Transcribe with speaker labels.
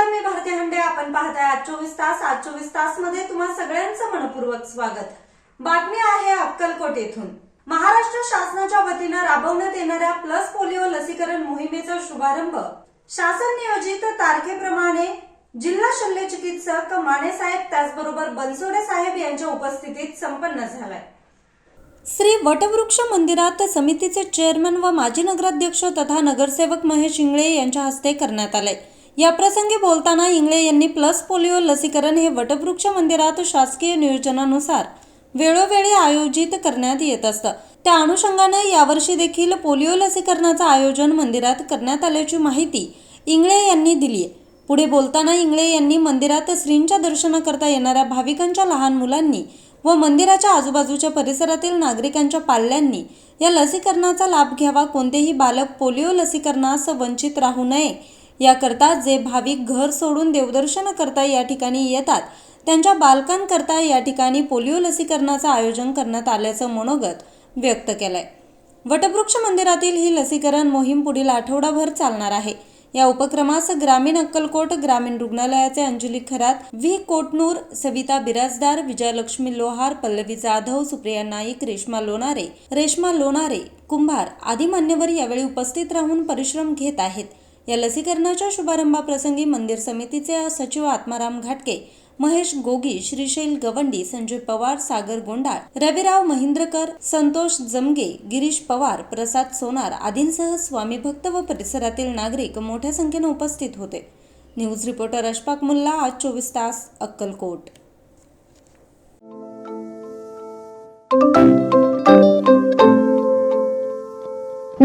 Speaker 1: नमस्कार मी भारती हंडे. आपण पाहताय आज चोवीस तास. आज चोवीस तासमध्ये तुम्हा सगळ्यांचं मनपूर्वक स्वागत. बातमी आहे अक्कलकोट येथून. महाराष्ट्र शासनाच्या वतीनं राबवण्यात येणाऱ्या प्लस पोलिओ लसीकरण मोहिमेचा शुभारंभ. शासन नियोजित तारखेप्रमाणे जिल्हा शल्य चिकित्सक माने साहेब त्याचबरोबर बनसोडे साहेब यांच्या उपस्थितीत संपन्न झालाय. श्री वटवृक्ष मंदिरात समितीचे चेअरमन व माजी नगराध्यक्ष तथा नगरसेवक महेश इंगळे यांच्या हस्ते करण्यात आले याप्रसंगी बोलताना इंगळे यांनी प्लस पोलिओ लसीकरण हे वटवृक्ष मंदिरात शासकीय नियोजनानुसार वेळोवेळी आयोजित करण्यात येत असतं. त्या अनुषंगाने यावर्षी देखील पोलिओ लसीकरणाचं आयोजन मंदिरात करण्यात आल्याची माहिती इंगळे यांनी दिली आहे पुढे बोलताना इंगळे यांनी मंदिरात श्रींच्या दर्शनाकरता येणाऱ्या भाविकांच्या लहान मुलांनी व मंदिराच्या आजूबाजूच्या परिसरातील नागरिकांच्या पाल्यांनी या लसीकरणाचा लाभ घ्यावा कोणतेही बालक पोलिओ लसीकरणास वंचित राहू नये याकरता जे भाविक घर सोडून देवदर्शन करता या ठिकाणी येतात त्यांच्या बालकांकरता या ठिकाणी पोलिओ लसीकरणाचं आयोजन करण्यात आल्याचं मनोगत व्यक्त केलंय. वटवृक्ष मंदिरातील ही लसीकरण मोहीम पुढील आठवडाभर चालणार आहे. या उपक्रमास ग्रामीण अक्कलकोट ग्रामीण रुग्णालयाचे अंजली खरात व्ही कोटनूर सविता बिराजदार विजयलक्ष्मी लोहार पल्लवी जाधव सुप्रिया नाईक रेश्मा लोणारे रेश्मा लोणारे कुंभार आदी मान्यवर यावेळी उपस्थित राहून परिश्रम घेत आहेत. या लसीकरणाच्या शुभारंभाप्रसंगी मंदिर समितीचे सचिव आत्माराम घाटके महेश गोगी श्रीशैल गवंडी संजय पवार सागर गोंडाळ रविराव महिंद्रकर संतोष जमगे गिरीश पवार प्रसाद सोनार आदींसह स्वामी भक्त व परिसरातील नागरिक मोठ्या संख्येने उपस्थित होते. न्यूज रिपोर्टर अशफाक मुल्ला आज चोवीस तास अक्कलकोट.